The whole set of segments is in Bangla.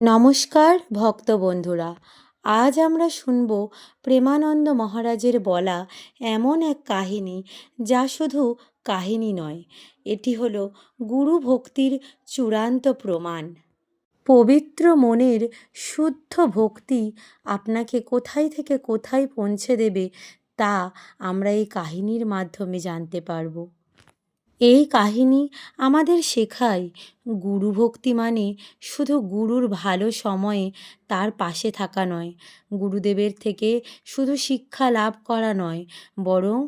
নমস্কার, ভক্ত বন্ধুরা। আজ আমরা শুনব প্রেমানন্দ মহারাজের বলা এমন এক কাহিনী যা শুধু কাহিনী নয়, এটি হলো গুরু ভক্তির চূড়ান্ত প্রমাণ। পবিত্র মনের শুদ্ধ ভক্তি আপনাকে কোথায় থেকে কোথায় পৌঁছে দেবে তা আমরা এই কাহিনীর মাধ্যমে জানতে পারব। এই কাহিনী আমাদের শেখায়। গুরু ভক্তি মানে শুধু গুরুর ভালো সময়ে তার পাশে থাকা নয়, গুরুদেবের থেকে শুধু শিক্ষা লাভ করা নয়, বরং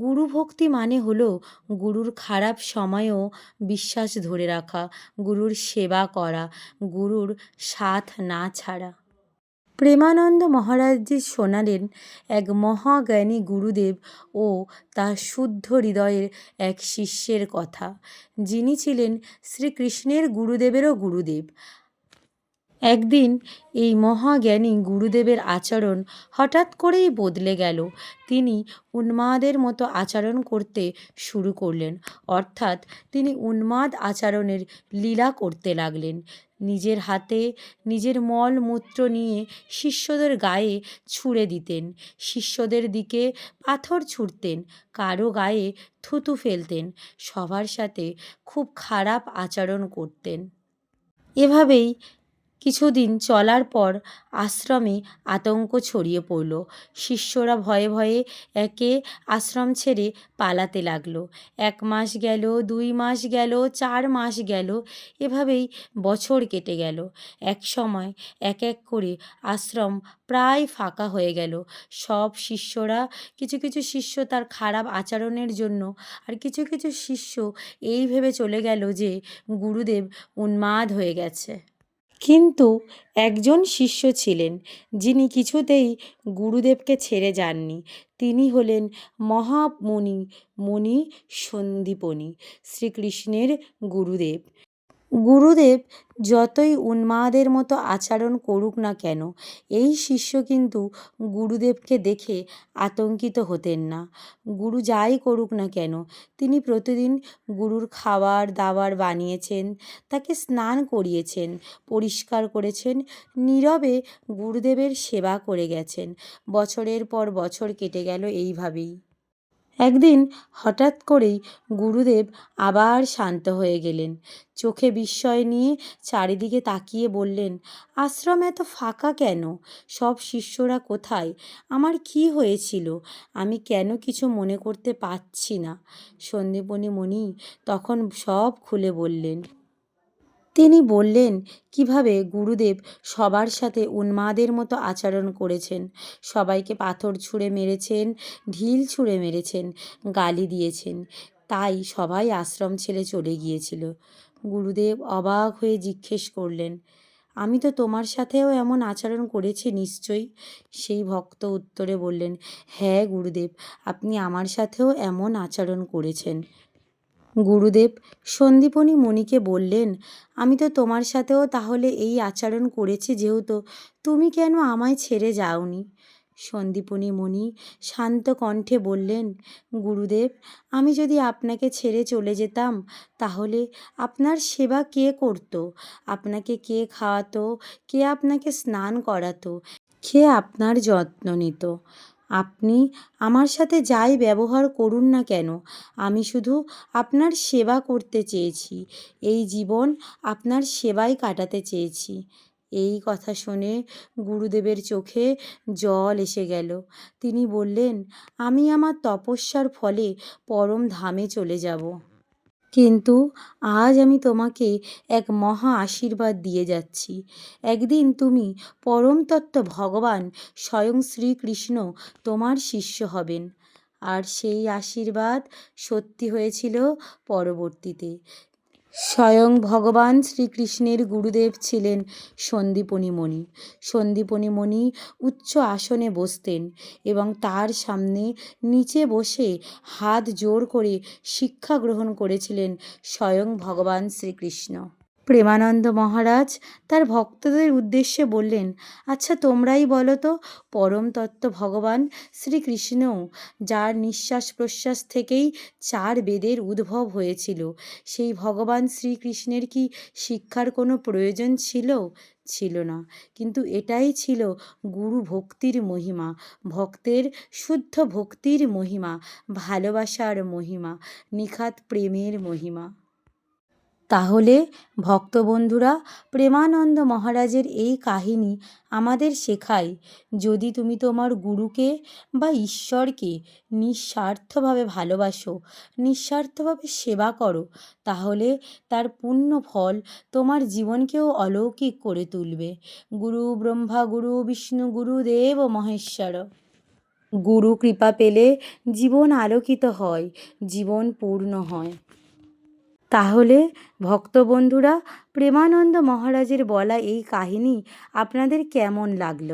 গুরু ভক্তি মানে হলো গুরুর খারাপ সময়েও বিশ্বাস ধরে রাখা, গুরুর সেবা করা, গুরুর সাথ না ছাড়া। প্রেমানন্দ মহারাজজি শোনালেন এক মহাজ্ঞানী গুরুদেব ও তার শুদ্ধ হৃদয়ের এক শিষ্যের কথা। যিনি ছিলেন শ্রীকৃষ্ণের গুরুদেবেরও গুরুদেব। একদিন এই মহাজ্ঞানী গুরুদেবের আচরণ হঠাৎ করেই বদলে গেল। তিনি উন্মাদের মতো আচরণ করতে শুরু করলেন, অর্থাৎ তিনি উন্মাদ আচরণের লীলা করতে লাগলেন। নিজের হাতে নিজের মল মূত্র নিয়ে শিষ্যদের গায়ে ছুঁড়ে দিতেন, শিষ্যদের দিকে পাথর ছুঁড়তেন, কারও গায়ে থুতু ফেলতেন, সবার সাথে খুব খারাপ আচরণ করতেন। এভাবেই কিছুদিন চলার পর আশ্রমে আতঙ্ক ছড়িয়ে পড়ল। শিষ্যরা ভয়ে ভয়ে একে আশ্রম ছেড়ে পালাতে লাগল। এক মাস গেল, দুই মাস গেল, চার মাস গেল, এভাবেই বছর কেটে গেল। এক সময় এক এক করে আশ্রম প্রায় ফাঁকা হয়ে গেল। সব শিষ্যরা, কিছু কিছু শিষ্য তার খারাপ আচরণের জন্য আর কিছু কিছু শিষ্য এই ভেবে চলে গেল যে গুরুদেব উন্মাদ হয়ে গেছে। কিন্তু একজন শিষ্য ছিলেন, যিনি কিছুতেই গুরুদেবকে ছেড়ে যাননি। তিনি হলেন মহামণি মণি সন্দীপনী শ্রীকৃষ্ণের গুরুদেব। গুরুদেব যতই উন্মাদের মতো আচরণ করুক না কেন, এই শিষ্য কিন্তু গুরুদেবকে দেখে আতঙ্কিত হতেন না। গুরু যাই করুক না কেন, তিনি প্রতিদিন গুরুর খাবার দাবার বানিয়েছেন, তাকে স্নান করিয়েছেন, পরিষ্কার করেছেন, নীরবে গুরুদেবের সেবা করে গেছেন। বছরের পর বছর কেটে গেল এইভাবেই। একদিন হঠাৎ করেই গুরুদেব আবার শান্ত হয়ে গেলেন। চোখে বিস্ময় নিয়ে চারিদিকে তাকিয়ে বললেন, আশ্রম এত ফাঁকা কেন? সব শিষ্যরা কোথায়? আমার কি হয়েছিল? আমি কেন কিছু মনে করতে পারছি না। সন্দীপনী মণি তখন সব খুলে বললেন তিনি বললেন, কীভাবে গুরুদেব সবার সাথে উন্মাদের মতো আচরণ করেছেন? সবাইকে পাথর ছুঁড়ে মেরেছেন, ঢিল ছুঁড়ে মেরেছেন, গালি দিয়েছেন। তাই সবাই আশ্রম ছেড়ে চলে গিয়েছিল। গুরুদেব অবাক হয়ে জিজ্ঞেস করলেন, আমি তো তোমার সাথেও এমন আচরণ করেছি নিশ্চয়ই? সেই ভক্ত উত্তরে বললেন হ্যাঁ গুরুদেব, আপনি আমার সাথেও এমন আচরণ করেছেন। গুরুদেব সন্দীপনী মণিকে বললেন, আমি তো তোমার সাথেও তাহলে এই আচরণ করেছি যেহেতু তুমি কেন আমায় ছেড়ে যাওনি? সন্দীপনী মণি শান্ত কণ্ঠে বললেন, গুরুদেব, আমি যদি আপনাকে ছেড়ে চলে যেতাম, তাহলে আপনার সেবা কে করত? আপনাকে কে খাওয়াতো? কে আপনাকে স্নান করাতো? কে আপনার যত্ন নিত? আপনি আমার সাথে যাই ব্যবহার করুন না কেন, আমি শুধু আপনার সেবা করতে চেয়েছি, এই জীবন আপনার সেবাই কাটাতে চেয়েছি। এই কথা শুনে গুরুদেবের চোখে জল এসে গেল। তিনি বললেন, আমি আমার তপস্যার ফলে পরম ধামে চলে যাব। কিন্তু আজ আমি তোমাকে এক মহা আশীর্বাদ দিয়ে যাচ্ছি। একদিন তুমি পরমতত্ত্ব ভগবান স্বয়ং শ্রীকৃষ্ণ তোমার শিষ্য হবেন। আর সেই আশীর্বাদ সত্যি হয়েছিল পরবর্তীতে। স্বয়ং ভগবান শ্রীকৃষ্ণের গুরুদেব ছিলেন সন্দীপনী মণি। উচ্চ আসনে বসতেন এবং তার সামনে নিচে বসে হাত জোর করে শিক্ষা গ্রহণ করেছিলেন স্বয়ং ভগবান শ্রীকৃষ্ণ। প্রেমানন্দ মহারাজ তার ভক্তদের উদ্দেশ্যে বললেন আচ্ছা তোমরাই বলো তো পরম তত্ত্ব ভগবান শ্রীকৃষ্ণও যার নিঃশ্বাস প্রশ্বাস থেকেই চার বেদের উদ্ভব হয়েছিল, সেই ভগবান শ্রীকৃষ্ণের কি শিক্ষার কোনো প্রয়োজন ছিল? ছিল না। কিন্তু এটাই ছিল গুরু ভক্তির মহিমা, ভক্তের শুদ্ধ ভক্তির মহিমা, ভালোবাসার মহিমা, নিখাত প্রেমের মহিমা। তাহলে ভক্তবন্ধুরা, প্রেমানন্দ মহারাজের এই কাহিনী আমাদের শেখায় যদি তুমি তোমার গুরুকে বা ঈশ্বরকে নিঃস্বার্থভাবে ভালোবাসো, নিঃস্বার্থভাবে সেবা করো, তাহলে তার পূর্ণ ফল তোমার জীবনকেও অলৌকিক করে তুলবে। গুরু ব্রহ্মা, গুরু বিষ্ণু গুরুদেব মহেশ্বর। গুরু কৃপা পেলে জীবন আলোকিত হয়, জীবন পূর্ণ হয়। তাহলে ভক্তবন্ধুরা, প্রেমানন্দ মহারাজের বলা এই কাহিনী আপনাদের কেমন লাগল?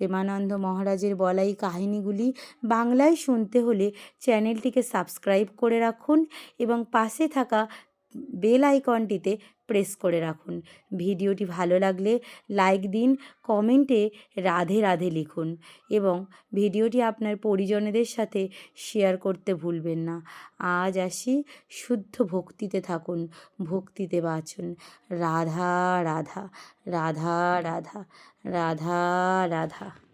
প্রেমানন্দ মহারাজের বলা এই কাহিনীগুলি বাংলায় শুনতে হলে চ্যানেলটিকে সাবস্ক্রাইব করে রাখুন এবং পাশে থাকা বেল আইকনটিতে প্রেস করে রাখুন। ভিডিওটি ভালো লাগলে লাইক দিন কমেন্টে রাধে রাধে লিখুন এবং ভিডিওটি আপনার পরিজনেদের সাথে শেয়ার করতে ভুলবেন না। আজ আসি শুদ্ধ ভক্তিতে থাকুন, ভক্তিতে বাঁচুন। রাধা রাধা রাধা রাধা রাধা রাধা।